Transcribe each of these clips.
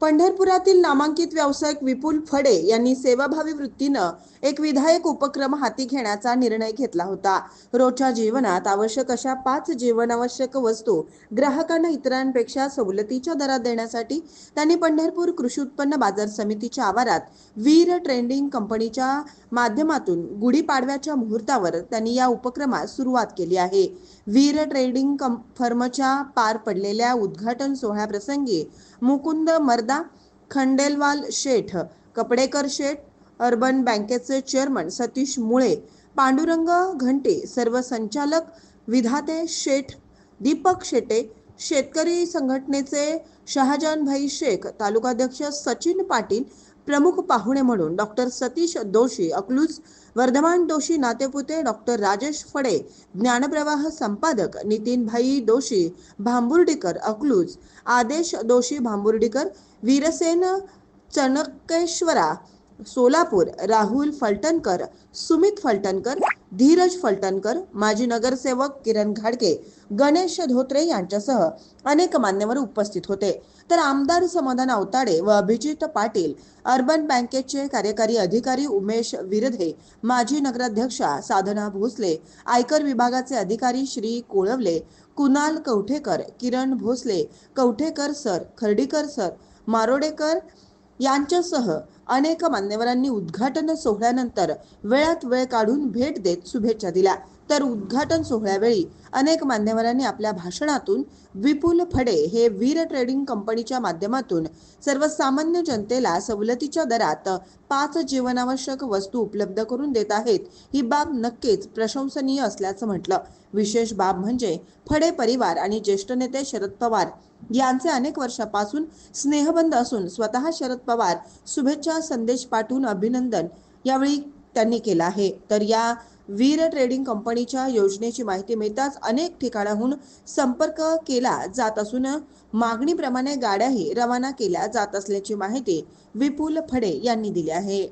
पंढरपुरातील नामांकित व्यावसायिक विपुल फडे यांनी सेवाभावी वृत्तीनं एक विधायक उपक्रम हाती घेण्याचा निर्णय घेतला होता. रोजच्या जीवनात आवश्यक अशा पाच जीवनावश्यक वस्तू ग्राहकांना इतरांपेक्षा सवलतीच्या दरात देण्यासाठी त्यांनी पंढरपूर कृषी उत्पन्न बाजार समितीच्या आवारात वीर ट्रेंडिंग कंपनीच्या माध्यमातून गुढीपाडव्याच्या मुहूर्तावर त्यांनी या उपक्रमास सुरुवात केली आहे. वीर ट्रेडिंग कंप फर्मच्या पार पडलेल्या उद्घाटन सोहळ्याप्रसंगी मुकुंद मर्द खंडेलवाल शेठ कपडेकर शेठ अर्बन बँकेचे चेअरमन सतीश मुळे पांडुरंग घंटे सर्व संचालक विधाते शेठ दीपक शेटे शेतकरी संघटनेचे शहाजानभाई शेख तालुकाध्यक्ष सचिन पाटील प्रमुख पाहुणे म्हणून डॉक्टर सतीश दोशी अकलूज वर्धमान दोषी नातेपुते डॉक्टर राजेश फडे ज्ञानप्रवाह संपादक नितीनभाई दोषी भांबुर्डीकर अकलूज आदेश दोषी भांबुर्डीकर वीरसेन चणकेश्वरा सोलापूर राहुल फलटणकर सुमित फलटणकर धीरज फलटणकर माजी नगरसेवक किरण घाडके गणेश धोत्रे यांच्यासह अनेक मान्यवर उपस्थित होते. तर आमदार समाधान अवताडे व अभिजित पाटील अर्बन बँकेचे कार्यकारी अधिकारी उमेश विरधे माजी नगराध्यक्षा साधना भोसले आयकर विभागाचे अधिकारी श्री कोळवले कुणाल कवठेकर किरण भोसले कवठेकर सर खर्डीकर सर मारोडेकर यांच्यासह अनेक मान्यवरांनी उद्घाटन सोहळ्यानंतर वेळात वेळ काढून भेट देत शुभेच्छा दिल्या. तर उद्घाटन सोहळ्यावेळी अनेक मान्यवरांनी आपल्या भाषणातून विपुल फडे हे वीर ट्रेडिंग कंपनीच्या माध्यमातून सर्वसामान्य जनतेला सवलतीच्या दरात पाच जीवनावश्यक वस्तू उपलब्ध करून देत आहेत. ही बाब नक्कीच प्रशंसनीय असल्याचं म्हटलं. विशेष बाब म्हणजे फडे परिवार आणि ज्येष्ठ नेते शरद पवार यांचे अनेक वर्षापासून स्नेहबंद असून स्वतः शरद पवार शुभेच्छा संदेश पाठवून अभिनंदन यावेळी त्यांनी केलं आहे. तर या वीर ट्रेडिंग कंपनीच्या योजनेची माहिती मिळताच अनेक ठिकाणाहून संपर्क केला जात असून मागणीप्रमाणे गाड्याही रवाना केल्या जात असल्याची माहिती विपुल फडे यांनी दिली आहे.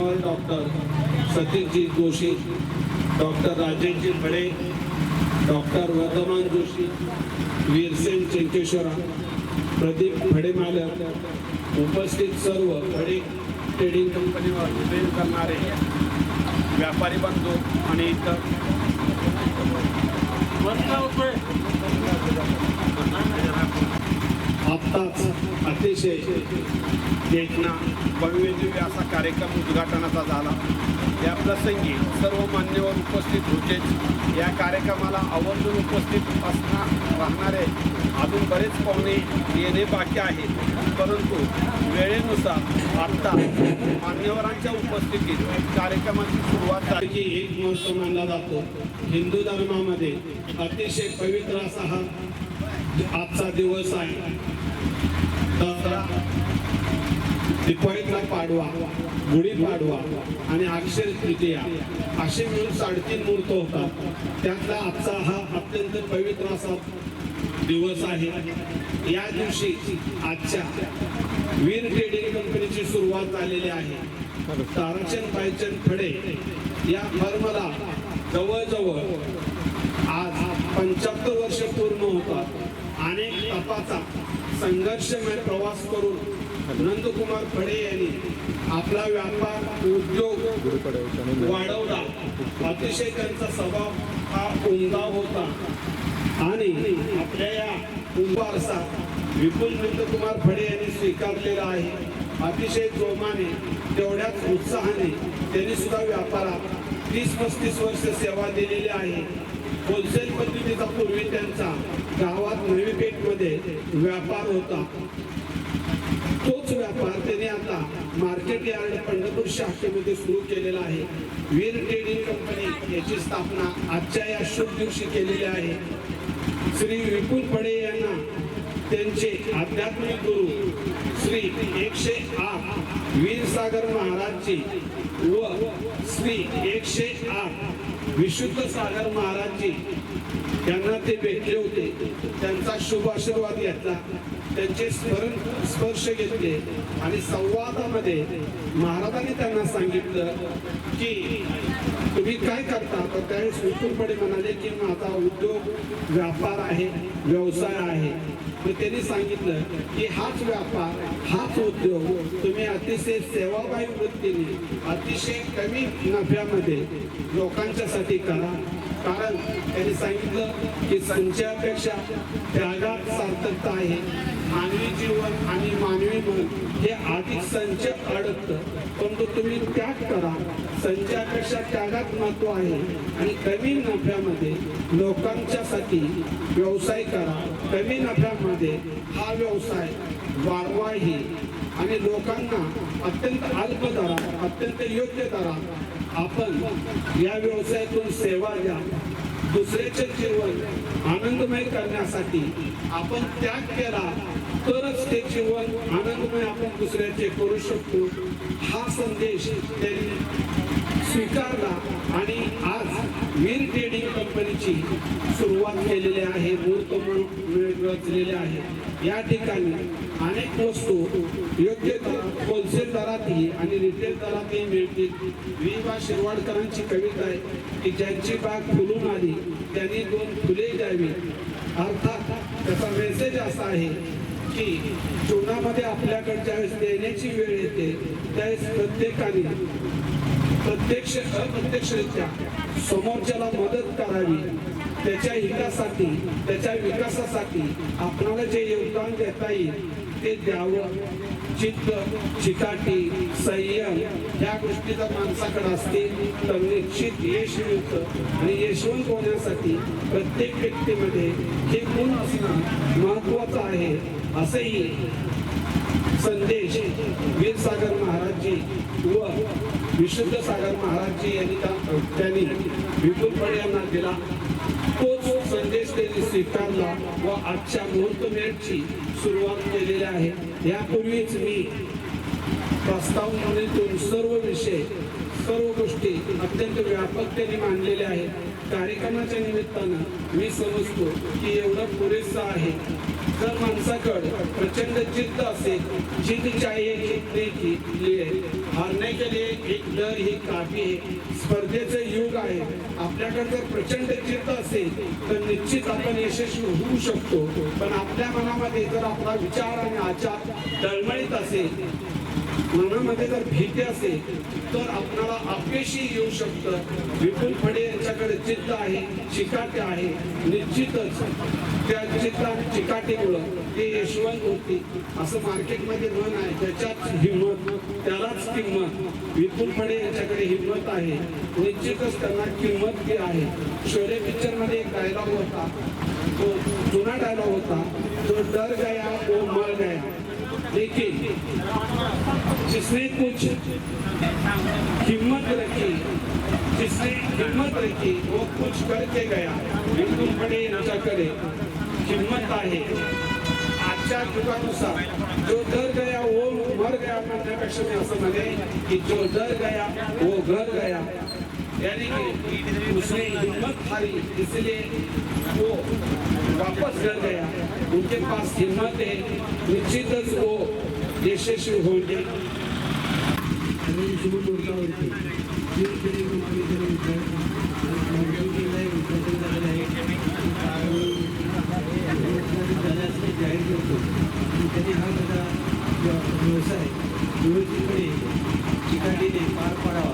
Doctor Satish ji Joshi doctor Rajesh ji Phade doctor Vardhaman Joshi Virsen Chenkeshwara Pradeep Phade मालक उपस्थित सर्व फडे ट्रेडिंग कंपनीवर ट्रेन करणारे व्यापारी बंधू आणि इतर. आत्ताच अतिशय देखना भव्य असा कार्यक्रम उद्घाटनाचा झाला. या प्रसंगी सर्व मान्यवर उपस्थित होतेच. या कार्यक्रमाला आवर्जून उपस्थित असणार राहणारे अजून बरेच पाहुणे येणे बाकी आहेत. परंतु वेळेनुसार आत्ता मान्यवरांच्या उपस्थितीत कार्यक्रमाची सुरुवात झाली. एक महोत्सव मानला जातो हिंदू धर्मामध्ये अतिशय पवित्र असा हा आजचा दिवस आहे. दसरा दिपाळीतला पाडवा गुढीपाडवा आणि अक्षर तृतीया असे मिळून साडेतीन मुहूर्त होतात. त्यातला आजचा हा अत्यंत पवित्र असा दिवस आहे. या दिवशी आजच्या वीर ट्रेडिंग कंपनीची सुरुवात झालेली आहे. ताराचंद भाईचंद फडे या फर्मला जवळजवळ आज पंच्याहत्तर वर्ष पूर्ण होतात. अनेक तपाचा संघर्षमय प्रवास करून नंदकुमार फडे यांनी आपला व्यापार उद्योग वाढवला. अतिशय त्यांचा स्वभाव हा उमदा होता. आणि आपल्या या उंबारसा विपुल नंदकुमार फडे यांनी स्वीकारलेला आहे. अतिशय जोमाने तेवढ्याच उत्साहाने त्यांनी सुद्धा व्यापारात तीस पस्तीस वर्ष सेवा दिलेली आहे. होलसेल पद्धतीचा पूर्वी त्यांचा गावात नवी पेठमध्ये व्यापार होता. तोच व्यापार त्यांनी आता मार्केट यार्ड पंढरपूर शाखेमध्ये सुरू केलेला आहे. वीर ट्रेडिंग कंपनी याची स्थापना आजच्या या शुभ दिवशी केलेली आहे. श्री विपुल फडे यांना त्यांचे आध्यात्मिक गुरु श्री एकशे आठ वीरसागर महाराजजी व श्री एकशे आठ विशुद्ध सागर महाराजजी यांना ते भेटले होते त्यांचा शुभ आशीर्वाद घेतला. त्यांचे स्मरण स्पर्श घेतले आणि संवादामध्ये महाराजांनी त्यांना सांगितलं की तुम्ही काय करता? तर त्यावेळेस विपुलपणे म्हणाले की माझा उद्योग व्यापार आहे व्यवसाय आहे. मग त्यांनी सांगितलं की हाच व्यापार हाच उद्योग तुम्ही अतिशय सेवाभावी वृत्तीने अतिशय कमी नफ्यामध्ये लोकांच्यासाठी करा. कारण त्यांनी सांगितलं की संचयापेक्षा त्यागात सार्थकता आहे. मानवी जीवन आणि मानवी मन हे अधिक संचय अडकतं परंतु तुम्ही त्याग करा. संचयापेक्षा त्यागात महत्त्व आहे. आणि कमी नफ्यामध्ये लोकांच्यासाठी व्यवसाय करा. कमी नफ्यामध्ये हा व्यवसाय वाढवाही. आणि लोकांना अत्यंत अल्प दरात अत्यंत योग्य दरात आपण या व्यवसायातून सेवा द्या. दुसऱ्याचे जीवन आनंदमय करण्यासाठी आपण त्याग केला. तरच ते जीवन आनंदमय आपण दुसऱ्याचे करू शकतो. हा संदेश त्यांनी स्वीकारला आणि आज वीर ट्रेडिंग कंपनीची सुरुवात केलेली आहे मूर्त म्हणून रचलेले आहे. या ठिकाणी अनेक वस्तू योग्य होलसेल दरातही आणि रिटेल दरातही मिळतील. वि बा शिरवाडकरांची कविता आहे की ज्यांची बाग फुलून आली त्यांनी दोन फुले द्यावी अर्थात त्याचा मेसेज असा आहे की जीवनामध्ये आपल्याकडे ज्यावेळेस देण्याची वेळ येते त्यावेळेस प्रत्येकाने प्रत्यक्ष अप्रत्यक्षरित्या समोरच्याला मदत करावी त्याच्या हितासाठी त्याच्या विकासासाठी आपणाला जे योगदान देता येईल ते द्यावं. चित्त चिकाटी संयम या गोष्टी जर माणसाकडे असतील तर निश्चित यश मिळतं. आणि यशवंत होण्यासाठी प्रत्येक व्यक्तीमध्ये हे गुण असणं महत्वाचं आहे. असंही संदेश वीरसागर महाराजजी व विशुद्ध सागर महाराजजी यांनी त्या- त्यांनी विपुल फड यांना दिला. तोच संदेश त्यांनी स्वीकारला व आजच्या मुहूर्तमेळची सुरुवात केलेली आहे. यापूर्वीच मी प्रस्तावनेतून सर्व विषय सर्व गोष्टी अत्यंत व्यापकतेने मांडलेल्या आहेत. कार्यक्रमाच्या निमित्तानं मी समजतो की एवढं पुरेसं आहे. जर माणसाकडं प्रचंड जिद्द असेल जिद्द चाहिए जीतने की लिए हारने के लिए एक डर ही काफी है स्पर्धेचं युग आहे. आपल्याकडे जर प्रचंड जिद्द असेल तर निश्चित आपण यशस्वी होऊ शकतो. पण आपल्या मनामध्ये जर आपला विचार आणि आचार डळमळीत असेल मनामध्ये जर भीती असेल तर आपणाला अपयशी येऊ शकतं. विपुल फडे यांच्याकडे चित्त आहे चिकाटे आहे. निश्चितच त्या चित्ता चिकाटीमुळं ते यशवंत होती. असं मार्केटमध्ये मन आहे त्याच्यात हिंमत त्यालाच किंमत. विपुल फडे यांच्याकडे हिंमत आहे. निश्चितच त्यांना किंमत ती आहे. शोले पिक्चरमध्ये एक डायलॉग होता. तो जुना डायलॉग होता. तो डर गया तो मर गया. लेकिन जिसने कुछ हिम्मत रखी जिसने हिम्मत रखी वो कुछ करके गया। बिलकुल पडे करे। हिम्मत आहे। आजच्या युगानुसार जो डर गया वो मर गया म्हणण्यापेक्षा मी असं म्हणे की जो डर गया वो घर गया. यानी कि उसने हिम्मत हारी इसलिए वो वापस घर गया। उनके पास हिम्मत है निश्चितच वो यशस्वी होंगे आणि शुभमुहूर्तावरती वीर ट्रेडिंग कंपनीचे विद्यार्थी मार्केटिंगला एक उद्घाटन झालेलं आहे आणि उद्घाटन झाल्याचं मी जाहीर करतो की त्यांनी हा माझा व्य- व्यवसाय व्यवस्थितपणे चिकाटीने पार पाडावा